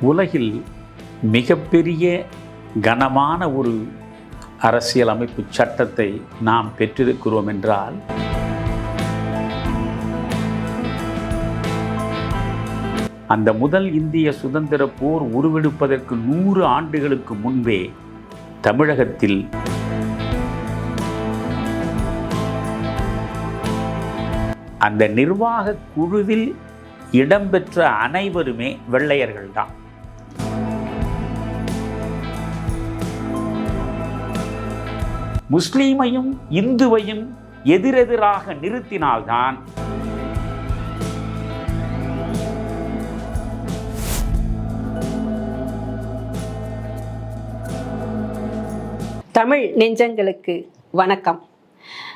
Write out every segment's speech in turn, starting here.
உலகில் மிகப்பெரிய கனமான ஒரு அரசியலமைப்பு சட்டத்தை நாம் பெற்றிருக்கிறோம் என்றால் அந்த முதல் இந்திய சுதந்திர போர் உருவெடுப்பதற்கு நூறு ஆண்டுகளுக்கு முன்பே தமிழகத்தில் அந்த நிர்வாக குழுவில் இடம்பெற்ற அனைவருமே வெள்ளையர்கள்தான். முஸ்லீமையும் இந்துவையும் எதிரெதிராக நிறுத்தினால்தான் தமிழ் நெஞ்சங்களுக்கு வணக்கம்.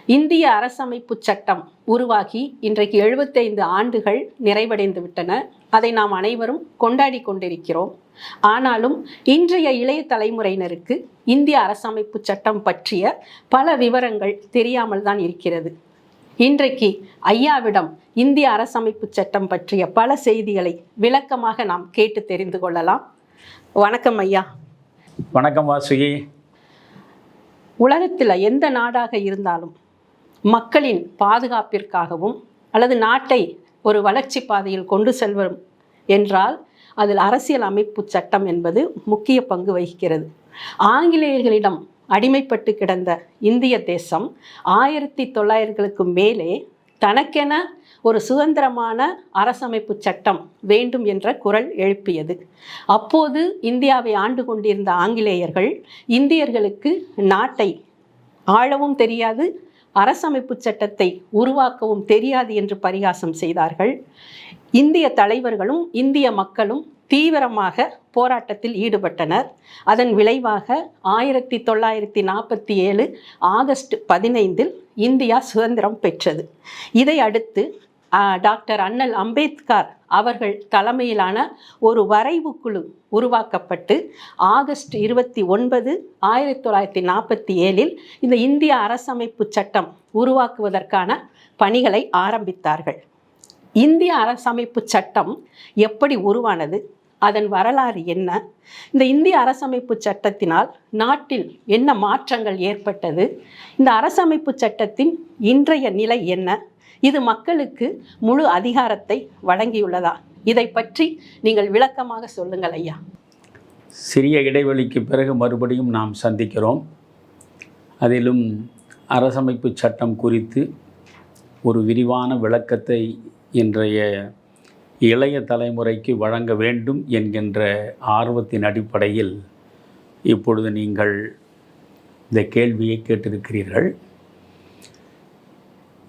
இந்திய அரசமைப்பு சட்டம் உருவாகி இன்றைக்கு எழுபத்தைந்து ஆண்டுகள் நிறைவடைந்து விட்டன. அதை நாம் அனைவரும் கொண்டாடி கொண்டிருக்கிறோம். ஆனாலும் இன்றைய இளைய தலைமுறையினருக்கு இந்திய அரசமைப்பு சட்டம் பற்றிய பல விவரங்கள் தெரியாமல் தான் இருக்கிறது. இன்றைக்கு ஐயாவிடம் இந்திய அரசமைப்பு சட்டம் பற்றிய பல செய்திகளை விளக்கமாக நாம் கேட்டு தெரிந்து கொள்ளலாம். வணக்கம் ஐயா. வணக்கம் வாசுகி. உலகத்தில் எந்த நாடாக இருந்தாலும் மக்களின் பாதுகாப்பிற்காகவும் அல்லது நாட்டை ஒரு வளர்ச்சி பாதையில் கொண்டு செல்வரும் என்றால் அதில் அரசியல் அமைப்பு சட்டம் என்பது முக்கிய பங்கு வகிக்கிறது. ஆங்கிலேயர்களிடம் அடிமைப்பட்டு கிடந்த இந்திய தேசம் ஆயிரத்தி தொள்ளாயிரங்களுக்கு மேலே தனக்கென ஒரு சுதந்திரமான அரசமைப்பு சட்டம் வேண்டும் என்ற குரல் எழுப்பியது. அப்போது இந்தியாவை ஆண்டு கொண்டிருந்த ஆங்கிலேயர்கள் இந்தியர்களுக்கு நாட்டை ஆளவும் தெரியாது அரசமைப்பு சட்டத்தை உருவாக்கவும் தெரியாது என்று பரிகாசம் செய்தார்கள். இந்திய தலைவர்களும் இந்திய மக்களும் தீவிரமாக போராட்டத்தில் ஈடுபட்டனர். அதன் விளைவாக ஆயிரத்தி தொள்ளாயிரத்தி நாற்பத்தி ஏழு ஆகஸ்ட் பதினைந்தில் இந்தியா சுதந்திரம் பெற்றது. இதை அடுத்து டாக்டர் அண்ணல் அம்பேத்கர் அவர்கள் தலைமையிலான ஒரு வரைவு குழு உருவாக்கப்பட்டு ஆகஸ்ட் இருபத்தி ஒன்பது ஆயிரத்தி தொள்ளாயிரத்தி நாற்பத்தி ஏழில் இந்த இந்திய அரசமைப்பு சட்டம் உருவாக்குவதற்கான பணிகளை ஆரம்பித்தார்கள். இந்திய அரசமைப்பு சட்டம் எப்படி உருவானது? அதன் வரலாறு என்ன? இந்த இந்திய அரசமைப்பு சட்டத்தினால் நாட்டில் என்ன மாற்றங்கள் ஏற்பட்டது? இந்த அரசமைப்பு சட்டத்தின் இன்றைய நிலை என்ன? இது மக்களுக்கு முழு அதிகாரத்தை வழங்கியுள்ளதா? இதை பற்றி நீங்கள் விளக்கமாக சொல்லுங்கள் ஐயா. சிறிய இடைவெளிக்கு பிறகு மறுபடியும் நாம் சந்திக்கிறோம். அதிலும் அரசமைப்பு சட்டம் குறித்து ஒரு விரிவான விளக்கத்தை இன்றைய இளைய தலைமுறைக்கு வழங்க வேண்டும் என்கின்ற ஆர்வத்தின் அடிப்படையில் இப்பொழுது நீங்கள் இந்த கேள்வியை கேட்டிருக்கிறீர்கள்.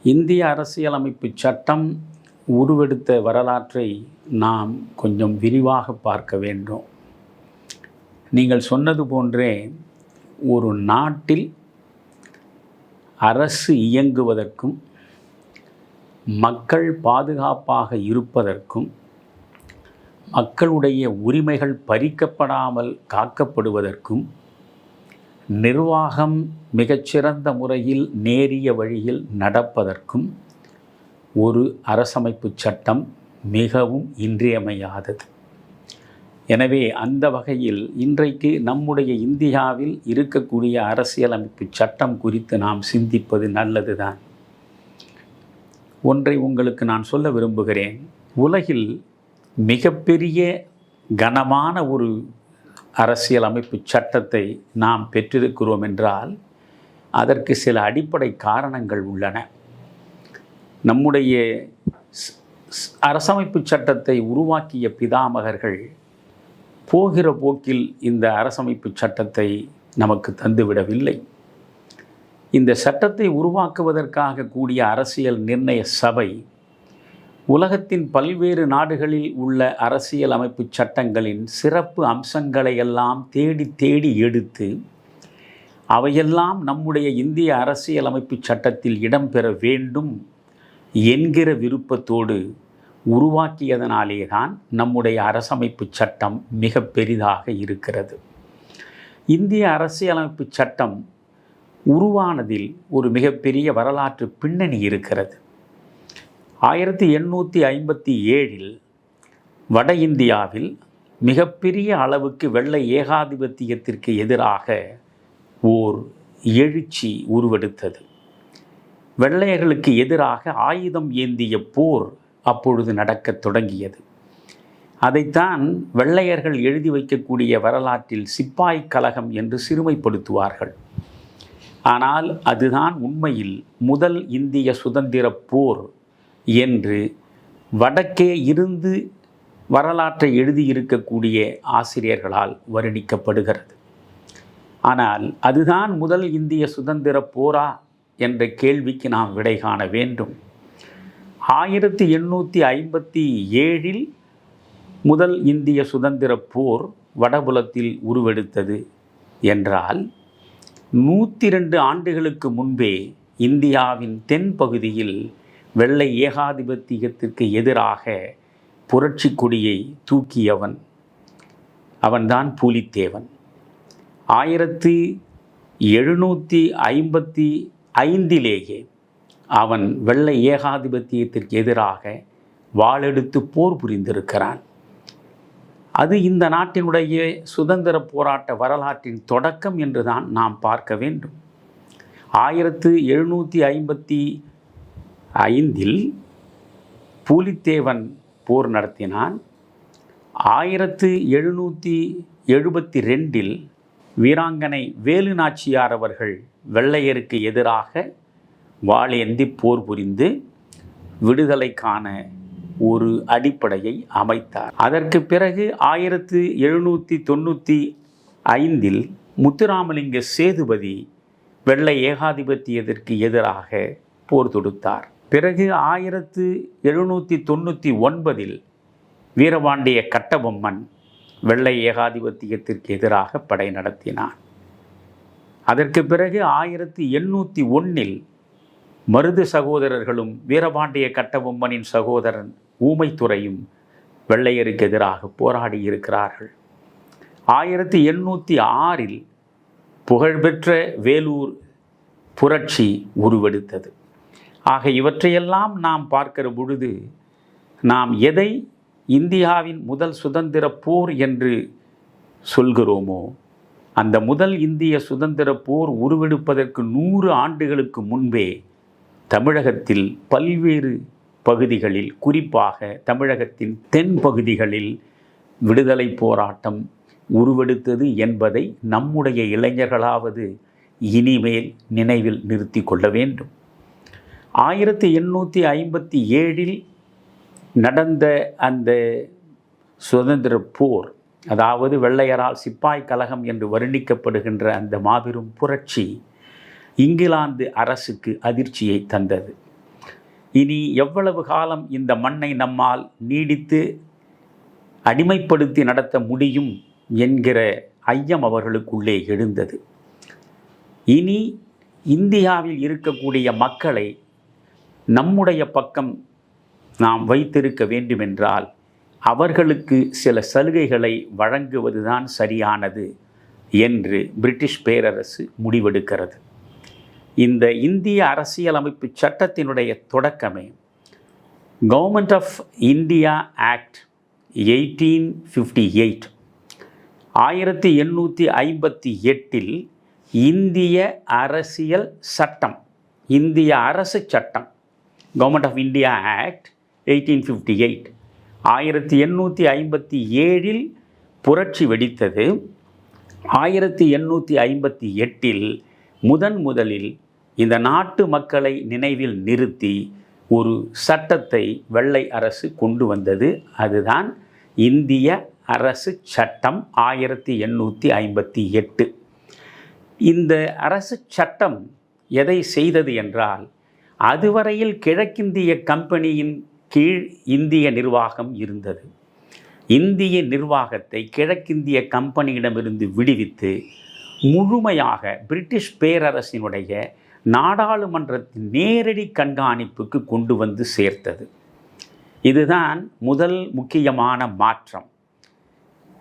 இந்திய அரசியலமைப்பு சட்டம் உருவெடுத்த வரலாற்றை நாம் கொஞ்சம் விரிவாக பார்க்க வேண்டும். நீங்கள் சொன்னது போன்றே ஒரு நாட்டில் அரசு இயங்குவதற்கும் மக்கள் பாதுகாப்பாக இருப்பதற்கும் மக்களுடைய உரிமைகள் பறிக்கப்படாமல் காக்கப்படுவதற்கும் நிர்வாகம் மிகச்சிறந்த முறையில் நேரிய வழியில் நடப்பதற்கும் ஒரு அரசமைப்பு சட்டம் மிகவும் இன்றியமையாதது. எனவே அந்த வகையில் இன்றைக்கு நம்முடைய இந்தியாவில் இருக்கக்கூடிய அரசியலமைப்பு சட்டம் குறித்து நாம் சிந்திப்பது நல்லதுதான். ஒன்றை உங்களுக்கு நான் சொல்ல விரும்புகிறேன். உலகில் மிகப்பெரிய கனமான ஒரு அரசியல் அமைப்பு சட்டத்தை நாம் பெற்றிருக்கிறோம் என்றால் அதற்கு சில அடிப்படை காரணங்கள் உள்ளன. நம்முடைய அரசமைப்பு சட்டத்தை உருவாக்கிய பிதாமகர்கள் போகிற போக்கில் இந்த அரசமைப்பு சட்டத்தை நமக்கு தந்துவிடவில்லை. இந்த சட்டத்தை உருவாக்குவதற்காக கூடிய அரசியல் நிர்ணய சபை உலகத்தின் பல்வேறு நாடுகளில் உள்ள அரசியல் அமைப்பு சட்டங்களின் சிறப்பு அம்சங்களை எல்லாம் தேடி தேடி எடுத்து அவையெல்லாம் நம்முடைய இந்திய அரசியலமைப்பு சட்டத்தில் இடம்பெற வேண்டும் என்கிற விருப்பத்தோடு உருவாக்கியதனாலே தான் நம்முடைய அரசமைப்பு சட்டம் மிக பெரிதாக இருக்கிறது. இந்திய அரசியலமைப்பு சட்டம் உருவானதில் ஒரு மிகப்பெரிய வரலாற்று பின்னணி இருக்கிறது. ஆயிரத்தி எண்ணூற்றி ஐம்பத்தி ஏழில் வட இந்தியாவில் மிகப்பெரிய அளவுக்கு வெள்ளை ஏகாதிபத்தியத்திற்கு எதிராக ஓர் எழுச்சி உருவெடுத்தது. வெள்ளையர்களுக்கு எதிராக ஆயுதம் ஏந்திய போர் அப்பொழுது நடக்கத் தொடங்கியது. அதைத்தான் வெள்ளையர்கள் எழுதி வைக்கக்கூடிய வரலாற்றில் சிப்பாய் கலகம் என்று சிறுமைப்படுத்துவார்கள். ஆனால் அதுதான் உண்மையில் முதல் இந்திய சுதந்திர போர் என்று வடக்கே இருந்து வரலாற்றை எழுதியிருக்கக்கூடிய ஆசிரியர்களால் வர்ணிக்கப்படுகிறது. ஆனால் அதுதான் முதல் இந்திய சுதந்திர போரா என்ற கேள்விக்கு நாம் விடை காண வேண்டும். ஆயிரத்தி எண்ணூற்றி ஐம்பத்தி ஏழில் முதல் இந்திய சுதந்திர போர் வடபுலத்தில் உருவெடுத்தது என்றால் நூற்றி ரெண்டு ஆண்டுகளுக்கு முன்பே இந்தியாவின் தென்பகுதியில் வெள்ளை ஏகாதிபத்தியத்திற்கு எதிராக புரட்சி கொடியை தூக்கியவன் அவன்தான் பூலித்தேவன். ஆயிரத்தி எழுநூற்றி ஐம்பத்தி ஐந்திலேயே அவன் வெள்ளை ஏகாதிபத்தியத்திற்கு எதிராக வாளெடுத்து போர் புரிந்திருக்கிறான். அது இந்த நாட்டினுடைய சுதந்திர போராட்ட வரலாற்றின் தொடக்கம் என்றுதான் நாம் பார்க்க வேண்டும். ஆயிரத்து எழுநூற்றி ஐம்பத்தி ஐந்தில் பூலித்தேவன் போர் நடத்தினான். ஆயிரத்து எழுநூற்றி எழுபத்தி ரெண்டில் வீராங்கனை வேலு நாச்சியார் அவர்கள் வெள்ளையருக்கு எதிராக வாளேந்தி போர் புரிந்து விடுதலைக்கான ஒரு அடிப்படையை அமைத்தார். அதற்கு பிறகு ஆயிரத்து எழுநூற்றி தொண்ணூற்றி ஐந்தில் முத்துராமலிங்க சேதுபதி வெள்ளை ஏகாதிபத்தியத்திற்கு எதிராக போர் தொடுத்தார். பிறகு ஆயிரத்து எழுநூற்றி தொண்ணூற்றி ஒன்பதில் வீரபாண்டிய கட்டபொம்மன் வெள்ளை ஏகாதிபத்தியத்திற்கு எதிராக படை நடத்தினான். அதற்கு பிறகு ஆயிரத்தி எண்ணூற்றி ஒன்றில் மருது சகோதரர்களும் வீரபாண்டிய கட்டபொம்மனின் சகோதரன் ஊமைத்துறையும் வெள்ளையருக்கு எதிராக போராடி இருக்கிறார்கள். ஆயிரத்தி எண்ணூற்றி ஆறில் புகழ்பெற்ற வேலூர் புரட்சி உருவெடுத்தது. ஆக இவற்றையெல்லாம் நாம் பார்க்கிற பொழுது நாம் எதை இந்தியாவின் முதல் சுதந்திர போர் என்று சொல்கிறோமோ அந்த முதல் இந்திய சுதந்திர போர் உருவெடுப்பதற்கு நூறு ஆண்டுகளுக்கு முன்பே தமிழகத்தில் பல்வேறு பகுதிகளில் குறிப்பாக தமிழகத்தின் தென் பகுதிகளில் விடுதலை போராட்டம் உருவெடுத்தது என்பதை நம்முடைய இளைஞர்களாவது இனிமேல் நினைவில் நிறுத்தி கொள்ள வேண்டும். ஆயிரத்தி எண்ணூற்றி ஐம்பத்தி ஏழில் நடந்த அந்த சுதந்திர போர் அதாவது வெள்ளையரால் சிப்பாய் கலகம் என்று வர்ணிக்கப்படுகின்ற அந்த மாபெரும் புரட்சி இங்கிலாந்து அரசுக்கு அதிர்ச்சியை தந்தது. இனி எவ்வளவு காலம் இந்த மண்ணை நம்மால் நீடித்து அடிமைப்படுத்தி நடத்த முடியும் என்கிற ஐயம் அவர்களுக்குள்ளே எழுந்தது. இனி இந்தியாவில் இருக்கக்கூடிய மக்களை நம்முடைய பக்கம் நாம் வைத்திருக்க வேண்டுமென்றால் அவர்களுக்கு சில சலுகைகளை வழங்குவதுதான் சரியானது என்று பிரிட்டிஷ் பேரரசு முடிவெடுக்கிறது. இந்த இந்திய அரசியலமைப்பு சட்டத்தினுடைய தொடக்கமே government of India act eighteen fifty eight ஆயிரத்தி எண்ணூற்றி ஐம்பத்தி எட்டில் இந்திய அரசியல் சட்டம் இந்திய அரசு சட்டம் government of India act eighteen fifty eight ஆயிரத்தி எண்ணூற்றி ஐம்பத்தி ஏழில் புரட்சி வெடித்தது. ஆயிரத்தி எண்ணூற்றி ஐம்பத்தி எட்டில் முதன் முதலில் இந்த நாட்டு மக்களை நினைவில் நிறுத்தி ஒரு சட்டத்தை வெள்ளை அரசு கொண்டு வந்தது. அதுதான் இந்திய அரசு சட்டம் ஆயிரத்தி எண்ணூற்றி ஐம்பத்தி எட்டு. இந்த அரசு சட்டம் எதை செய்தது என்றால் அதுவரையில் கிழக்கிந்திய கம்பெனியின் கீழ் இந்திய நிர்வாகம் இருந்தது. இந்திய நிர்வாகத்தை கிழக்கிந்திய கம்பெனியிடமிருந்து விடுவித்து முழுமையாக பிரிட்டிஷ் பேரரசினுடைய நாடாளுமன்றத்தின் நேரடி கண்காணிப்புக்கு கொண்டு வந்து சேர்த்தது. இதுதான் முதல் முக்கியமான மாற்றம்.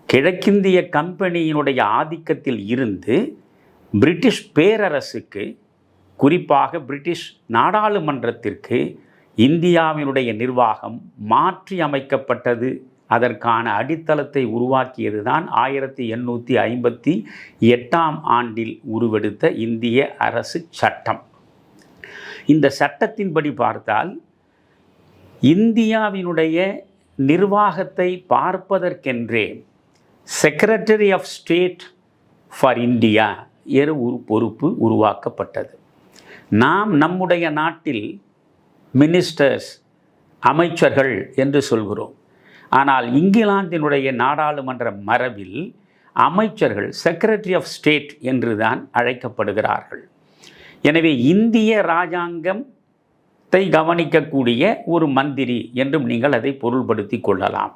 கிழக்கிந்திய கம்பெனியினுடைய ஆதிக்கத்தில் இருந்து பிரிட்டிஷ் பேரரசுக்கு குறிப்பாக பிரிட்டிஷ் நாடாளுமன்றத்திற்கு இந்தியாவினுடைய நிர்வாகம் மாற்றி அமைக்கப்பட்டது. அதற்கான அடித்தளத்தை உருவாக்கியது தான் ஆயிரத்தி எண்ணூற்றி ஐம்பத்தி எட்டாம் ஆண்டில் உருவெடுத்த இந்திய அரசு சட்டம். இந்த சட்டத்தின்படி பார்த்தால் இந்தியாவினுடைய நிர்வாகத்தை பார்ப்பதற்கென்றே secretary of state for India என ஒரு பொறுப்பு உருவாக்கப்பட்டது. நாம் நம்முடைய நாட்டில் மினிஸ்டர்ஸ் அமைச்சர்கள் என்று சொல்கிறோம். ஆனால் இங்கிலாந்தினுடைய நாடாளுமன்ற மரபில் அமைச்சர்கள் செக்ரட்டரி ஆஃப் ஸ்டேட் என்று தான் அழைக்கப்படுகிறார்கள். எனவே இந்திய ராஜாங்கத்தை கவனிக்கக்கூடிய ஒரு மந்திரி என்றும் நீங்கள் அதை பொருள்படுத்தி கொள்ளலாம்.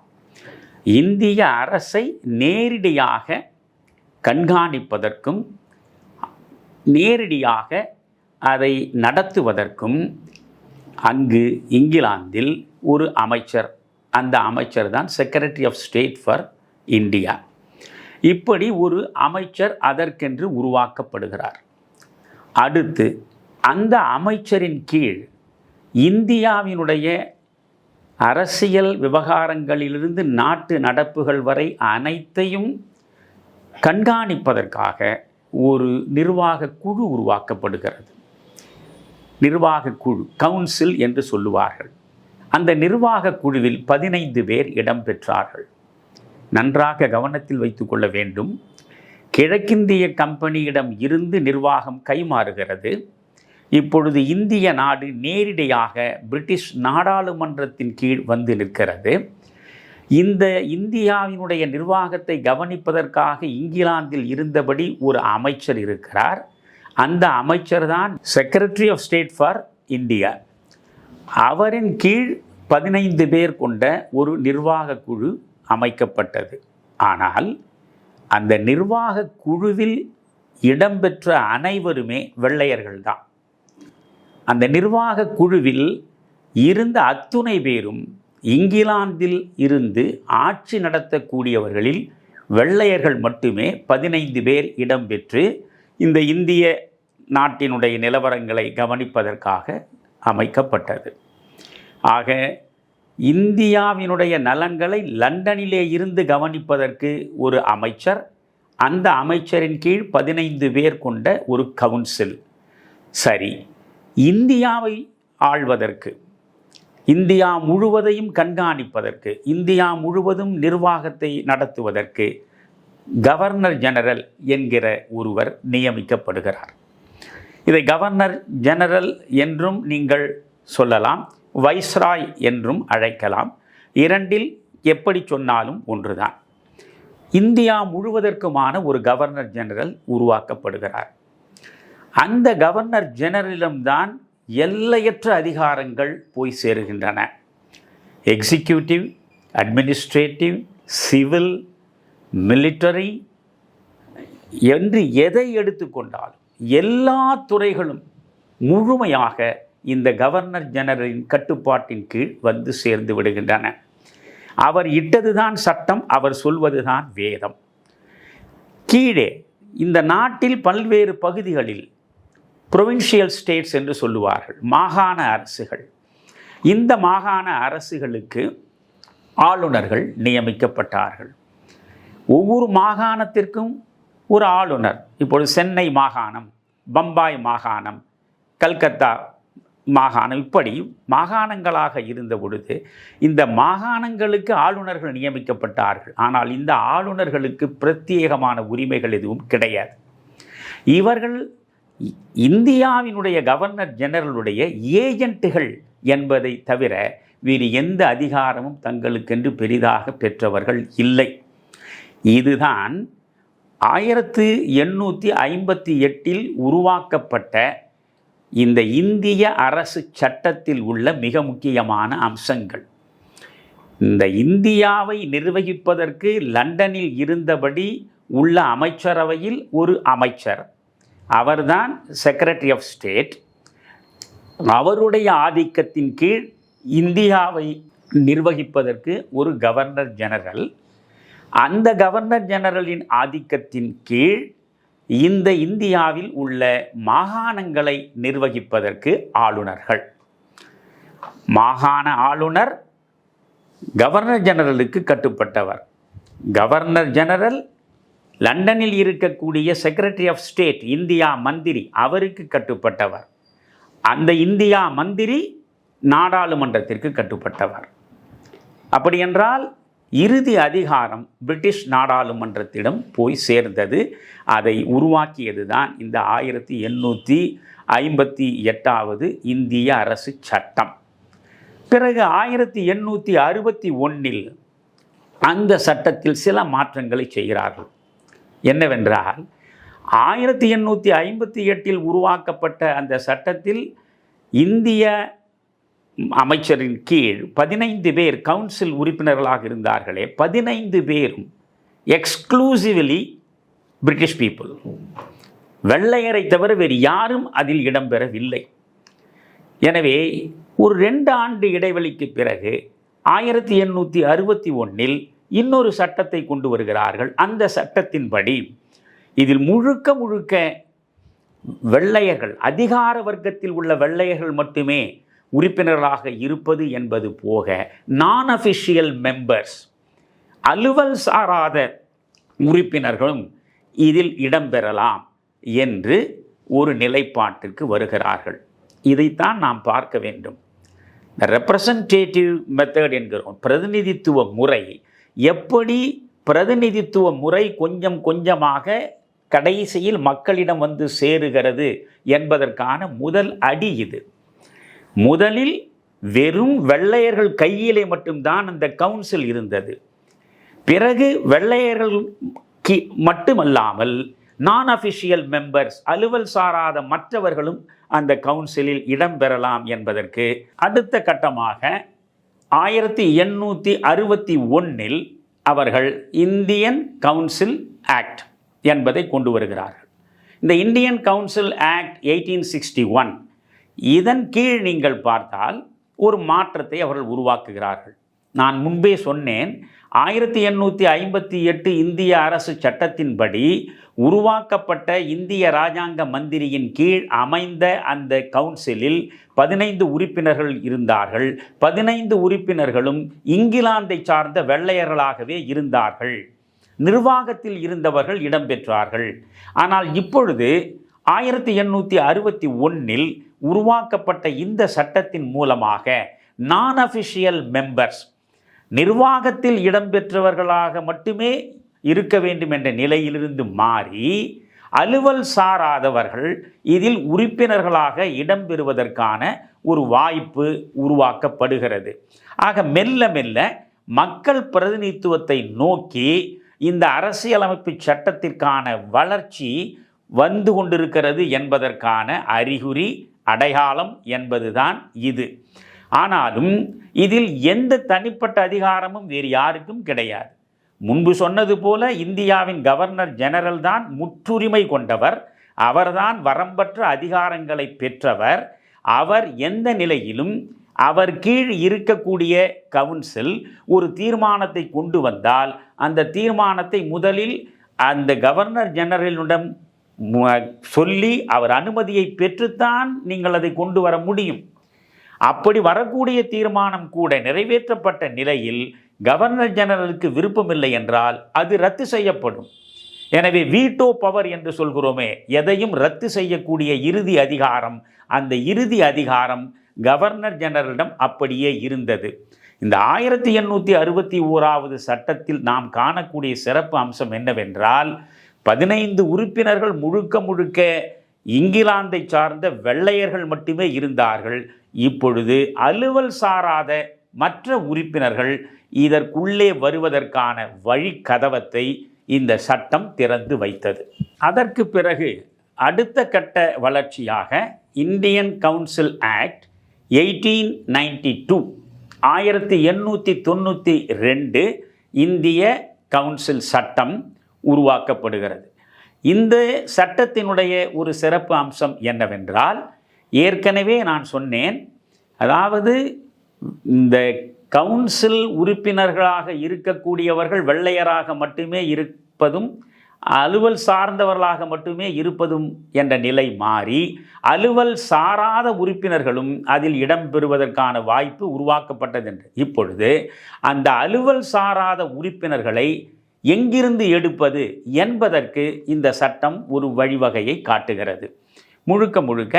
இந்திய அரசை நேரடியாக கண்காணிப்பதற்கும் நேரடியாக அதை நடத்துவதற்கும் அங்கு இங்கிலாந்தில் ஒரு அமைச்சர் அந்த அமைச்சர் தான் secretary of state for India இப்படி ஒரு அமைச்சர் அதற்கென்று உருவாக்கப்படுகிறார். அடுத்து அந்த அமைச்சரின் கீழ் இந்தியாவினுடைய அரசியல் விவகாரங்களிலிருந்து நாட்டு நடப்புகள் வரை அனைத்தையும் கண்காணிப்பதற்காக ஒரு நிர்வாக குழு உருவாக்கப்படுகிறது. நிர்வாக குழு கவுன்சில் என்று சொல்லுவார்கள். அந்த நிர்வாக குழுவில் பதினைந்து பேர் இடம்பெற்றார்கள் நன்றாக கவனத்தில் வைத்துக்கொள்ள வேண்டும். கிழக்கிந்திய கம்பெனியிடம் இருந்து நிர்வாகம் கைமாறுகிறது. இப்பொழுது இந்திய நாடு நேரிடையாக பிரிட்டிஷ் நாடாளுமன்றத்தின் கீழ் வந்து நிற்கிறது. இந்த இந்தியாவினுடைய நிர்வாகத்தை கவனிப்பதற்காக இங்கிலாந்தில் இருந்தபடி ஒரு அமைச்சர் இருக்கிறார். அந்த அமைச்சர் தான் secretary of state for India அவரின் கீழ் பதினைந்து பேர் கொண்ட ஒரு நிர்வாக குழு அமைக்கப்பட்டது. ஆனால் அந்த நிர்வாக குழுவில் இடம்பெற்ற அனைவருமே வெள்ளையர்கள்தான் அந்த நிர்வாக குழுவில் இருந்த அத்துணை பேரும் இங்கிலாந்தில் இருந்து ஆட்சி நடத்தக்கூடியவர்களில் வெள்ளையர்கள் மட்டுமே பதினைந்து பேர் இடம்பெற்று இந்த இந்திய நாட்டினுடைய நிலவரங்களை கவனிப்பதற்காக அமைக்கப்பட்டது. ஆக இந்தியாவினுடைய நலன்களை லண்டனிலே இருந்து கவனிப்பதற்கு ஒரு அமைச்சர் அந்த அமைச்சரின் கீழ் பதினைந்து பேர் கொண்ட ஒரு கவுன்சில். சரி இந்தியாவை ஆள்வதற்கு இந்தியா முழுவதையும் கண்காணிப்பதற்கு இந்தியா முழுவதும் நிர்வாகத்தை நடத்துவதற்கு கவர்னர் ஜெனரல் என்கிற ஒருவர் நியமிக்கப்படுகிறார். இதை கவர்னர் ஜெனரல் என்றும் நீங்கள் சொல்லலாம் வைஸ்ராய் என்றும் அழைக்கலாம். இரண்டில் எப்படி சொன்னாலும் ஒன்றுதான். இந்தியா முழுவதற்குமான ஒரு கவர்னர் ஜெனரல் உருவாக்கப்படுகிறார். அந்த கவர்னர் ஜெனரலிடம்தான் எல்லையற்ற அதிகாரங்கள் போய் சேருகின்றன. எக்ஸிக்யூட்டிவ் அட்மினிஸ்ட்ரேட்டிவ் சிவில் மிலிட்டரி என்று எதை எடுத்துக்கொண்டாலும் எல்லா துறைகளும் முழுமையாக இந்த கவர்னர் ஜெனரலின் கட்டுப்பாட்டின் கீழ் வந்து சேர்ந்து விடுகின்றன. அவர் இட்டதுதான் சட்டம் அவர் சொல்வதுதான் வேதம். கீழே இந்த நாட்டில் பல்வேறு பகுதிகளில் புரொவின்ஷியல் ஸ்டேட்ஸ் என்று சொல்லுவார்கள் மாகாண அரசுகள். இந்த மாகாண அரசுகளுக்கு ஆளுநர்கள் நியமிக்கப்பட்டார்கள். ஒவ்வொரு மாகாணத்திற்கும் ஒரு ஆளுநர். இப்பொழுது சென்னை மாகாணம் பம்பாய் மாகாணம் கல்கத்தா மாகாணம் இப்படி மாகாணங்களாக இருந்த பொழுது இந்த மாகாணங்களுக்கு ஆளுநர்கள் நியமிக்கப்பட்டார்கள். ஆனால் இந்த ஆளுநர்களுக்கு பிரத்யேகமான உரிமைகள் எதுவும் கிடையாது. இவர்கள் இந்தியாவினுடைய கவர்னர் ஜெனரலுடைய ஏஜென்ட்டுகள் என்பதை தவிர வேறு எந்த அதிகாரமும் தங்களுக்கென்று பெரிதாக பெற்றவர்கள் இல்லை. இதுதான் ஆயிரத்து எண்ணூற்றி ஐம்பத்தி எட்டில் உருவாக்கப்பட்ட இந்த இந்திய அரசு சட்டத்தில் உள்ள மிக முக்கியமான அம்சங்கள். இந்த இந்தியாவை நிர்வகிப்பதற்கு லண்டனில் இருந்தபடி உள்ள அமைச்சரவையில் ஒரு அமைச்சர். அவர்தான் செக்ரட்டரி ஆஃப் ஸ்டேட் அவருடைய ஆதிக்கத்தின் கீழ் இந்தியாவை நிர்வகிப்பதற்கு ஒரு கவர்னர் ஜெனரல் அந்த கவர்னர் ஜெனரலின் ஆதிக்கத்தின் கீழ் இந்த இந்தியாவில் உள்ள மாகாணங்களை நிர்வகிப்பதற்கு ஆளுநர்கள். மாகாண ஆளுநர் கவர்னர் ஜெனரலுக்கு கட்டுப்பட்டவர். கவர்னர் ஜெனரல் லண்டனில் இருக்கக்கூடிய செக்ரட்டரி ஆஃப் ஸ்டேட் இந்தியா மந்திரி அவருக்கு கட்டுப்பட்டவர். அந்த இந்தியா மந்திரி நாடாளுமன்றத்திற்கு கட்டுப்பட்டவர். அப்படியென்றால் இறுதி அதிகாரம் பிரிட்டிஷ் நாடாளுமன்றத்திடம் போய் சேர்ந்தது. அதை உருவாக்கியது தான் இந்த ஆயிரத்தி எண்ணூற்றி ஐம்பத்தி எட்டாவது இந்திய அரசு சட்டம். பிறகு ஆயிரத்தி எண்ணூற்றி அறுபத்தி ஒன்றில் அந்த சட்டத்தில் சில மாற்றங்களை செய்கிறார்கள். என்னவென்றால் ஆயிரத்தி எண்ணூற்றி ஐம்பத்தி எட்டில் உருவாக்கப்பட்ட அந்த சட்டத்தில் இந்திய அமைச்சரின் கீழ் பதினைந்து பேர் கவுன்சில் உறுப்பினர்களாக இருந்தார்களே பதினைந்து பேரும் எக்ஸ்க்ளூசிவ்லி பிரிட்டிஷ் பீப்புள் வெள்ளையரை தவிர வேறு யாரும் அதில் இடம்பெறவில்லை. எனவே ஒரு ரெண்டு ஆண்டு இடைவெளிக்கு பிறகு ஆயிரத்தி எண்ணூற்றி அறுபத்தி ஒன்றில் இன்னொரு சட்டத்தை கொண்டு வருகிறார்கள். அந்த சட்டத்தின்படி இதில் முழுக்க முழுக்க வெள்ளையர்கள் அதிகார வர்க்கத்தில் உள்ள வெள்ளையர்கள் மட்டுமே உறுப்பினர்களாக இருப்பது என்பது போக நான் அஃபிஷியல் மெம்பர்ஸ் அலுவல் சாராத உறுப்பினர்களும் இதில் இடம்பெறலாம் என்று ஒரு நிலைப்பாட்டிற்கு வருகிறார்கள். இதைத்தான் நாம் பார்க்க வேண்டும். ரெப்ரசன்டேட்டிவ் மெத்தட் என்கிறோம் பிரதிநிதித்துவ முறை. எப்படி பிரதிநிதித்துவ முறை கொஞ்சம் கொஞ்சமாக கடைசியில் மக்களிடம் வந்து சேருகிறது என்பதற்கான முதல் அடி இது. முதலில் வெறும் வெள்ளையர்கள் கையிலே மட்டும்தான் அந்த கவுன்சில் இருந்தது. பிறகு வெள்ளையர்கள் கி- மட்டுமல்லாமல் நான் அஃபிஷியல் மெம்பர்ஸ் அலுவல் சாராத மற்றவர்களும் அந்த கவுன்சிலில் இடம்பெறலாம் என்பதற்கு அடுத்த கட்டமாக ஆயிரத்தி எண்ணூற்றி அறுபத்தி ஒன்றில் அவர்கள் இந்தியன் கவுன்சில் ஆக்ட் என்பதை கொண்டு வருகிறார்கள். இந்த Indian council act eighteen sixty one இதன் கீழ் நீங்கள் பார்த்தால் ஒரு மாற்றத்தை அவர்கள் உருவாக்குகிறார்கள். நான் முன்பே சொன்னேன் ஆயிரத்தி எண்ணூற்றி ஐம்பத்தி எட்டு இந்திய அரசு சட்டத்தின்படி உருவாக்கப்பட்ட இந்திய ராஜாங்க மந்திரியின் கீழ் அமைந்த அந்த கவுன்சிலில் பதினைந்து உறுப்பினர்கள் இருந்தார்கள். பதினைந்து உறுப்பினர்களும் இங்கிலாந்தை சார்ந்த வெள்ளையர்களாகவே இருந்தார்கள். நிர்வாகத்தில் இருந்தவர்கள் இடம்பெற்றார்கள். ஆனால் இப்பொழுது ஆயிரத்தி எண்ணூற்றி அறுபத்தி ஒன்றில் உருவாக்கப்பட்ட இந்த சட்டத்தின் மூலமாக நான் அஃபிஷியல் மெம்பர்ஸ் நிர்வாகத்தில் இடம்பெற்றவர்களாக மட்டுமே இருக்க வேண்டும் என்ற நிலையிலிருந்து மாறி அலுவல் சாராதவர்கள் இதில் உறுப்பினர்களாக இடம்பெறுவதற்கான ஒரு வாய்ப்பு உருவாக்கப்படுகிறது. ஆக மெல்ல மெல்ல மக்கள் பிரதிநிதித்துவத்தை நோக்கி இந்த அரசியலமைப்பு சட்டத்திற்கான வளர்ச்சி வந்து கொண்டிருக்கிறது என்பதற்கான அறிகுறி அடையாளம் என்பதுதான் இது. ஆனாலும் இதில் எந்த தனிப்பட்ட அதிகாரமும் வேறு யாருக்கும் கிடையாது. முன்பு சொன்னது போல இந்தியாவின் கவர்னர் ஜெனரல் தான் முற்றுரிமை கொண்டவர் அவர்தான் வரம்பற்ற அதிகாரங்களை பெற்றவர் அவர் எந்த நிலையிலும் அவர் கீழ் இருக்கக்கூடிய கவுன்சில் ஒரு தீர்மானத்தை கொண்டு வந்தால் அந்த தீர்மானத்தை முதலில் அந்த கவர்னர் ஜெனரலிடம் சொல்லி அவர் அனுமதியை பெற்றுத்தான் நீங்கள் அதை கொண்டு வர முடியும். அப்படி வரக்கூடிய தீர்மானம் கூட நிறைவேற்றப்பட்ட நிலையில் கவர்னர் ஜெனரலுக்கு விருப்பமில்லை என்றால் அது ரத்து செய்யப்படும். எனவே வீட்டோ பவர் என்று சொல்கிறோமே எதையும் ரத்து செய்யக்கூடிய இறுதி அதிகாரம் அந்த இறுதி அதிகாரம் கவர்னர் ஜெனரலிடம் அப்படியே இருந்தது. இந்த ஆயிரத்தி எண்ணூற்றி அறுபத்தி ஓராவது சட்டத்தில் நாம் காணக்கூடிய சிறப்பு அம்சம் என்னவென்றால் பதினைந்து உறுப்பினர்கள் முழுக்க முழுக்க இங்கிலாந்தை சார்ந்த வெள்ளையர்கள் மட்டுமே இருந்தார்கள். இப்பொழுது அலுவல் சாராத மற்ற உறுப்பினர்கள் இதற்குள்ளே வருவதற்கான வழிக்கதவத்தை இந்த சட்டம் திறந்து வைத்தது. அதற்கு பிறகு அடுத்த கட்ட வளர்ச்சியாக Indian council act eighteen ninety two ஆயிரத்தி எண்ணூற்றி தொண்ணூற்றி ரெண்டு இந்திய கவுன்சில் சட்டம் உருவாக்கப்படுகிறது. இந்த சட்டத்தினுடைய ஒரு சிறப்பு அம்சம் என்னவென்றால் ஏற்கனவே நான் சொன்னேன் அதாவது இந்த கவுன்சில் உறுப்பினர்களாக இருக்கக்கூடியவர்கள் வெள்ளையராக மட்டுமே இருப்பதும் அலுவல் சார்ந்தவர்களாக மட்டுமே இருப்பதும் என்ற நிலை மாறி அலுவல் சாராத உறுப்பினர்களும் அதில் இடம்பெறுவதற்கான வாய்ப்பு உருவாக்கப்பட்டது என்று. இப்பொழுது அந்த அலுவல் சாராத உறுப்பினர்களை எங்கிருந்து எடுப்பது என்பதற்கு இந்த சட்டம் ஒரு வழிவகையை காட்டுகிறது. முழுக்க முழுக்க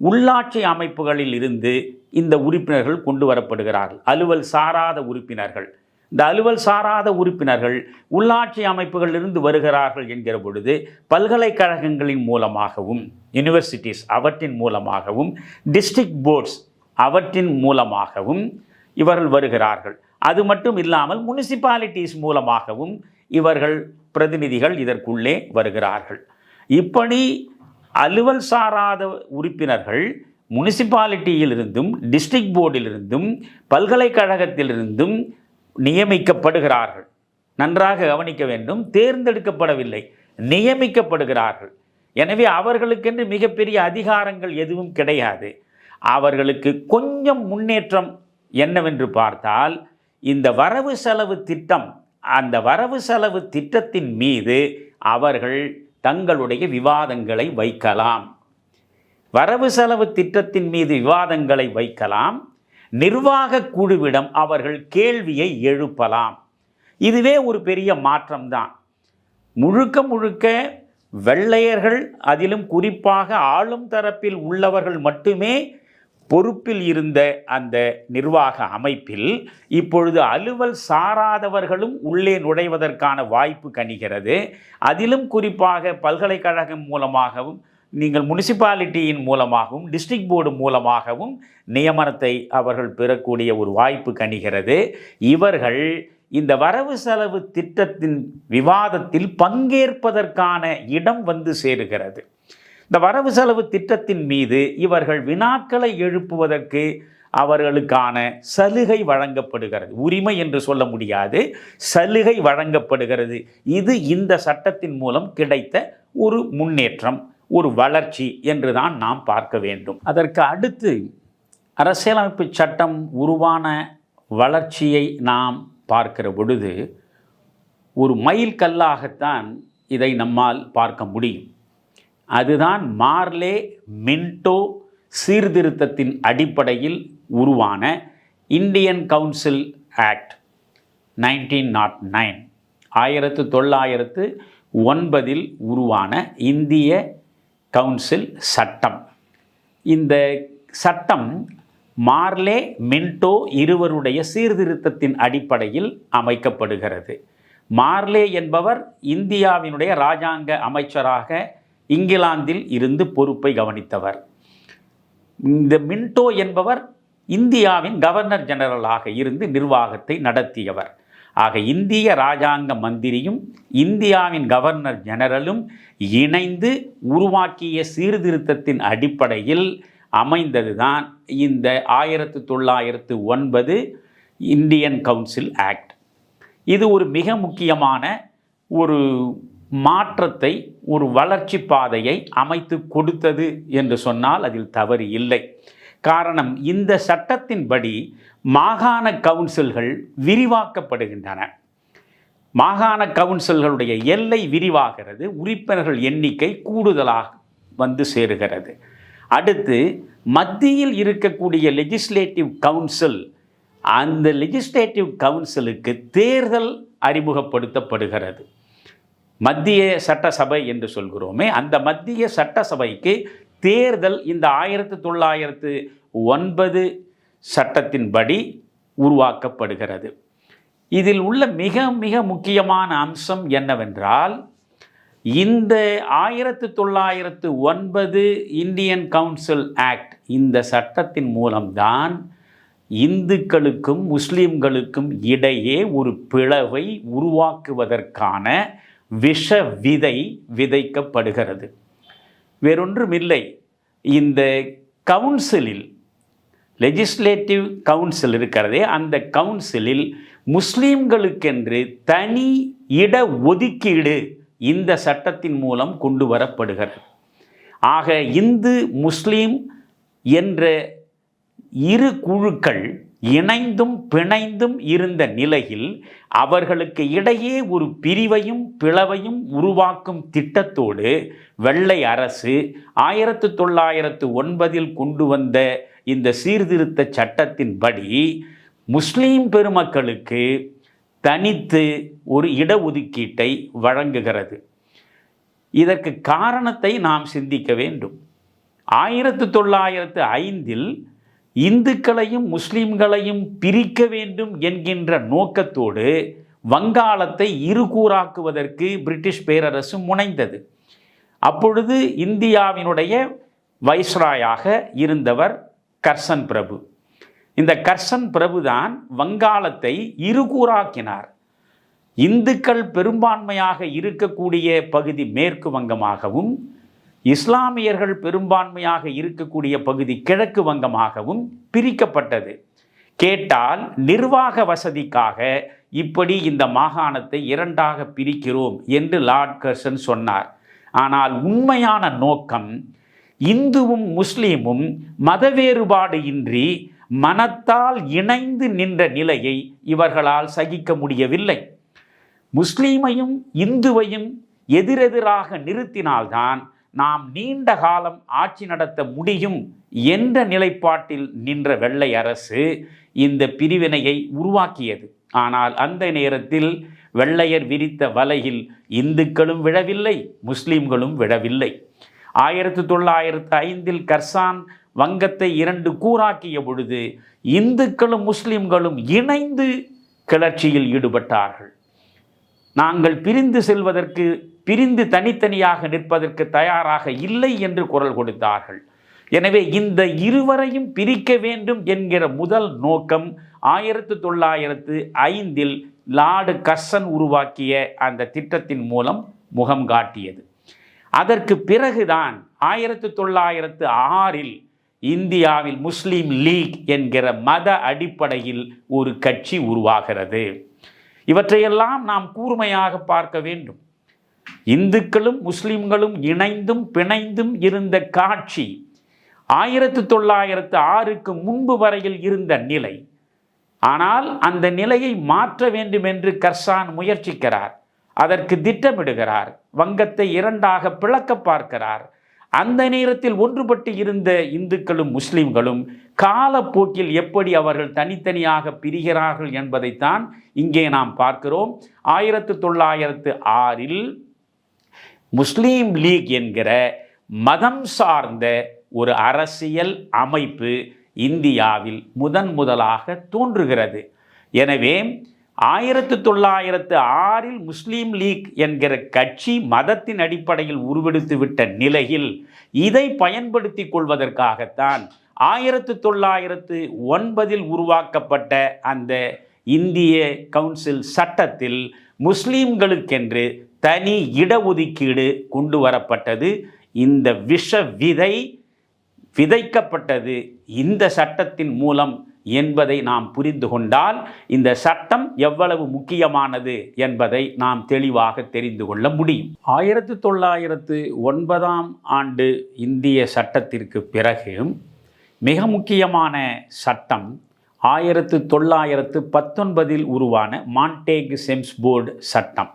உள்ளாட்சி அமைப்புகளில் இருந்து இந்த உறுப்பினர்கள் கொண்டு வரப்படுகிறார்கள். அலுவல் சாராத உறுப்பினர்கள். இந்த அலுவல் சாராத உறுப்பினர்கள் உள்ளாட்சி அமைப்புகளிலிருந்து வருகிறார்கள் என்கிற பொழுது பல்கலைக்கழகங்களின் மூலமாகவும் யூனிவர்சிட்டிஸ் அவற்றின் மூலமாகவும் டிஸ்ட்ரிக்ட் போர்ட்ஸ் அவற்றின் மூலமாகவும் இவர்கள் வருகிறார்கள். அது மட்டும் இல்லாமல் முனிசிபாலிட்டிஸ் மூலமாகவும் இவர்கள் பிரதிநிதிகள் இதற்குள்ளே வருகிறார்கள். இப்படி அலுவல் சாராத உறுப்பினர்கள் முனிசிபாலிட்டியிலிருந்தும் டிஸ்ட்ரிக்ட் போர்டிலிருந்தும் பல்கலைக்கழகத்திலிருந்தும் நியமிக்கப்படுகிறார்கள். நன்றாக கவனிக்க வேண்டும். தேர்ந்தெடுக்கப்படவில்லை. நியமிக்கப்படுகிறார்கள். எனவே அவர்களுக்கென்று மிகப்பெரிய அதிகாரங்கள் எதுவும் கிடையாது. அவர்களுக்கு கொஞ்சம் முன்னேற்றம் என்னவென்று பார்த்தால் இந்த வரவு செலவு திட்டம் அந்த வரவு செலவு திட்டத்தின் மீது அவர்கள் தங்களுடைய விவாதங்களை வைக்கலாம். வரவு செலவு திட்டத்தின் மீது விவாதங்களை வைக்கலாம். நிர்வாக குழுவிடம் அவர்கள் கேள்வியை எழுப்பலாம். இதுவே ஒரு பெரிய மாற்றம்தான். முழுக்க முழுக்க வெள்ளையர்கள் அதிலும் குறிப்பாக ஆளும் தரப்பில் உள்ளவர்கள் மட்டுமே பொறுப்பில் இருந்த அந்த நிர்வாக அமைப்பில் இப்பொழுது அலுவல் சாராதவர்களும் உள்ளே நுழைவதற்கான வாய்ப்பு கணிகிறது. அதிலும் குறிப்பாக பல்கலைக்கழகம் மூலமாகவும் நீங்கள் முனிசிபாலிட்டியின் மூலமாகவும் டிஸ்ட்ரிக்ட் போர்டு மூலமாகவும் நியமனத்தை அவர்கள் பெறக்கூடிய ஒரு வாய்ப்பு கணிகிறது. இவர்கள் இந்த வரவு செலவு திட்டத்தின் விவாதத்தில் பங்கேற்பதற்கான இடம் வந்து சேருகிறது. இந்த வரவு செலவு திட்டத்தின் மீது இவர்கள் வினாக்களை எழுப்புவதற்கு அவர்களுக்கான சலுகை வழங்கப்படுகிறது. உரிமை என்று சொல்ல முடியாது. சலுகை வழங்கப்படுகிறது. இது இந்த சட்டத்தின் மூலம் கிடைத்த ஒரு முன்னேற்றம் ஒரு வளர்ச்சி என்று தான் நாம் பார்க்க வேண்டும். அதற்கு அடுத்து அரசியலமைப்பு சட்டம் உருவான வளர்ச்சியை நாம் பார்க்கிற பொழுது ஒரு மைல் கல்லாகத்தான் இதை நம்மால் பார்க்க முடியும். அதுதான் மார்லே மின்டோ சீர்திருத்தத்தின் அடிப்படையில் உருவான Indian council act nineteen nought nine. ஆயிரத்து தொள்ளாயிரத்து ஒன்பதில் உருவான இந்திய கவுன்சில் சட்டம். இந்த சட்டம் மார்லே மின்டோ இருவருடைய சீர்திருத்தத்தின் அடிப்படையில் அமைக்கப்படுகிறது. மார்லே என்பவர் இந்தியாவினுடைய இராஜாங்க அமைச்சராக இங்கிலாந்தில் இருந்து பொறுப்பை கவனித்தவர். இந்த மின்டோ என்பவர் இந்தியாவின் கவர்னர் ஜெனரலாக இருந்து நிர்வாகத்தை நடத்தியவர். ஆக இந்திய ராஜாங்க மந்திரியும் இந்தியாவின் கவர்னர் ஜெனரலும் இணைந்து உருவாக்கிய சீர்திருத்தத்தின் அடிப்படையில் அமைந்ததுதான் இந்த ஆயிரத்து தொள்ளாயிரத்து ஒன்பது இந்தியன் கவுன்சில் ஆக்ட். இது ஒரு மிக முக்கியமான ஒரு மாற்றத்தை ஒரு வளர்ச்சி பாதையை அமைத்து கொடுத்தது என்று சொன்னால் அதில் தவறு இல்லை. காரணம் இந்த சட்டத்தின்படி மாகாண கவுன்சில்கள் விரிவாக்கப்படுகின்றன. மாகாண கவுன்சில்களுடைய எல்லை விரிவாகிறது உறுப்பினர்கள் எண்ணிக்கை கூடுதலாக வந்து சேருகிறது. அடுத்து மத்தியில் இருக்கக்கூடிய லெஜிஸ்லேட்டிவ் கவுன்சில் அந்த லெஜிஸ்லேட்டிவ் கவுன்சிலுக்கு தேர்தல் அறிமுகப்படுத்தப்படுகிறது. மத்திய சட்டசபை என்று சொல்கிறோமே அந்த மத்திய சட்டசபைக்கு தேர்தல் இந்த ஆயிரத்து தொள்ளாயிரத்து ஒன்பது சட்டத்தின்படி உருவாக்கப்படுகிறது. இதில் உள்ள மிக மிக முக்கியமான அம்சம் என்னவென்றால் இந்த ஆயிரத்து தொள்ளாயிரத்து ஒன்பது இந்தியன் கவுன்சில் ஆக்ட் இந்த சட்டத்தின் மூலம்தான் இந்துக்களுக்கும் முஸ்லீம்களுக்கும் இடையே ஒரு பிளவை உருவாக்குவதற்கான விஷ விதை விதைக்கப்படுகிறது. வேறொன்றுமில்லை. இந்த கவுன்சிலில் லெஜிஸ்லேட்டிவ் கவுன்சில் இருக்கிறதே அந்த கவுன்சிலில் முஸ்லீம்களுக்கென்று தனி இட ஒதுக்கீடு இந்த சட்டத்தின் மூலம் கொண்டு வரப்படுகிறது. ஆக இந்து முஸ்லீம் என்ற இரு குழுக்கள் இணைந்தும் பிணைந்தும் இருந்த நிலையில் அவர்களுக்கு இடையே ஒரு பிரிவையும் பிளவையும் உருவாக்கும் திட்டத்தோடு வெள்ளை அரசு ஆயிரத்து தொள்ளாயிரத்து ஒன்பதில் கொண்டு வந்த இந்த சீர்திருத்த சட்டத்தின்படி முஸ்லீம் பெருமக்களுக்கு தனித்து ஒரு இடஒதுக்கீட்டை வழங்குகிறது. இதற்கு காரணத்தை நாம் சிந்திக்க வேண்டும். ஆயிரத்து தொள்ளாயிரத்து ஐந்தில் இந்துக்களையும் முஸ்லீம்களையும் பிரிக்க வேண்டும் என்கின்ற நோக்கத்தோடு வங்காளத்தை இருகூறாக்குவதற்கு பிரிட்டிஷ் பேரரசு முனைந்தது. அப்பொழுது இந்தியாவினுடைய வைஸ்ராயாக இருந்தவர் கர்சன் பிரபு. இந்த கர்சன் பிரபுதான் வங்காளத்தை இருகூறாக்கினார். இந்துக்கள் பெரும்பான்மையாக இருக்கக்கூடிய பகுதி மேற்கு வங்கமாகவும் இஸ்லாமியர்கள் பெரும்பான்மையாக இருக்கக்கூடிய பகுதி கிழக்கு வங்கமாகவும் பிரிக்கப்பட்டது. கேட்டால் நிர்வாக வசதிக்காக இப்படி இந்த மாகாணத்தை இரண்டாக பிரிக்கிறோம் என்று லார்ட் கர்சன் சொன்னார். ஆனால் உண்மையான நோக்கம் இந்துவும் முஸ்லீமும் மத வேறுபாடு இன்றி மனத்தால் இணைந்து நின்ற நிலையை இவர்களால் சகிக்க முடியவில்லை. முஸ்லீமையும் இந்துவையும் எதிரெதிராக நிறுத்தினால்தான் நாம் நீண்ட காலம் ஆட்சி நடத்த முடியும் என்ற நிலைப்பாட்டில் நின்ற வெள்ளை அரசு இந்த பிரிவினையை உருவாக்கியது. ஆனால் அந்த நேரத்தில் வெள்ளையர் விரித்த வலையில் இந்துக்களும் விழவில்லை முஸ்லீம்களும் விழவில்லை. ஆயிரத்தி தொள்ளாயிரத்து ஐந்தில் கர்சான் வங்கத்தை இரண்டு கூறாக்கிய பொழுது இந்துக்களும் முஸ்லிம்களும் இணைந்து கிளர்ச்சியில் ஈடுபட்டார்கள். நாங்கள் பிரிந்து செல்வதற்கு பிரிந்து தனித்தனியாக நிற்பதற்கு தயாராக இல்லை என்று குரல் கொடுத்தார்கள். எனவே இந்த இருவரையும் பிரிக்க வேண்டும் என்கிற முதல் நோக்கம் ஆயிரத்து தொள்ளாயிரத்து ஐந்தில் லார்டு கர்சன் உருவாக்கிய அந்த திட்டத்தின் மூலம் முகம் காட்டியது. அதற்கு பிறகுதான் ஆயிரத்து தொள்ளாயிரத்து ஆறில் இந்தியாவில் முஸ்லீம் லீக் என்கிற மத அடிப்படையில் ஒரு கட்சி உருவாகிறது. இவற்றையெல்லாம் நாம் கூர்மையாக பார்க்க வேண்டும். இந்துக்களும் முஸ்லிம்களும் இணைந்தும் பிணைந்தும் இருந்த காட்சி ஆயிரத்து தொள்ளாயிரத்து ஆறுக்கு முன்பு வரையில் இருந்த நிலை. ஆனால் அந்த நிலையை மாற்ற வேண்டும் என்று கர்சான் முயற்சிக்கிறார். அதற்கு திட்டமிடுகிறார். வங்கத்தை இரண்டாக பிளக்க பார்க்கிறார். அந்த நேரத்தில் ஒன்றுபட்டு இருந்த இந்துக்களும் முஸ்லிம்களும் காலப்போக்கில் எப்படி அவர்கள் தனித்தனியாக பிரிகிறார்கள் என்பதைத்தான் இங்கே நாம் பார்க்கிறோம். ஆயிரத்து தொள்ளாயிரத்து ஆறில் முஸ்லீம் லீக் என்கிற மதம் சார்ந்த ஒரு அரசியல் அமைப்பு இந்தியாவில் முதன் முதலாக தோன்றுகிறது. எனவே ஆயிரத்து தொள்ளாயிரத்து ஆறில் முஸ்லீம் லீக் என்கிற கட்சி மதத்தின் அடிப்படையில் உருவெடுத்துவிட்ட நிலையில் இதை பயன்படுத்தி கொள்வதற்காகத்தான் ஆயிரத்து தொள்ளாயிரத்து ஒன்பதில் உருவாக்கப்பட்ட அந்த இந்திய கவுன்சில் சட்டத்தில் முஸ்லீம்களுக்கென்று தனி இடஒதுக்கீடு கொண்டு வரப்பட்டது. இந்த விஷ விதை விதைக்கப்பட்டது இந்த சட்டத்தின் மூலம் என்பதை நாம் புரிந்து கொண்டால் இந்த சட்டம் எவ்வளவு முக்கியமானது என்பதை நாம் தெளிவாக தெரிந்து கொள்ள முடியும். ஆயிரத்து தொள்ளாயிரத்து ஒன்பதாம் ஆண்டு இந்திய சட்டத்திற்கு பிறகு மிக முக்கியமான சட்டம் ஆயிரத்து தொள்ளாயிரத்து பத்தொன்பதில் உருவான மான்டேக் செம்ஸ்போர்டு சட்டம்.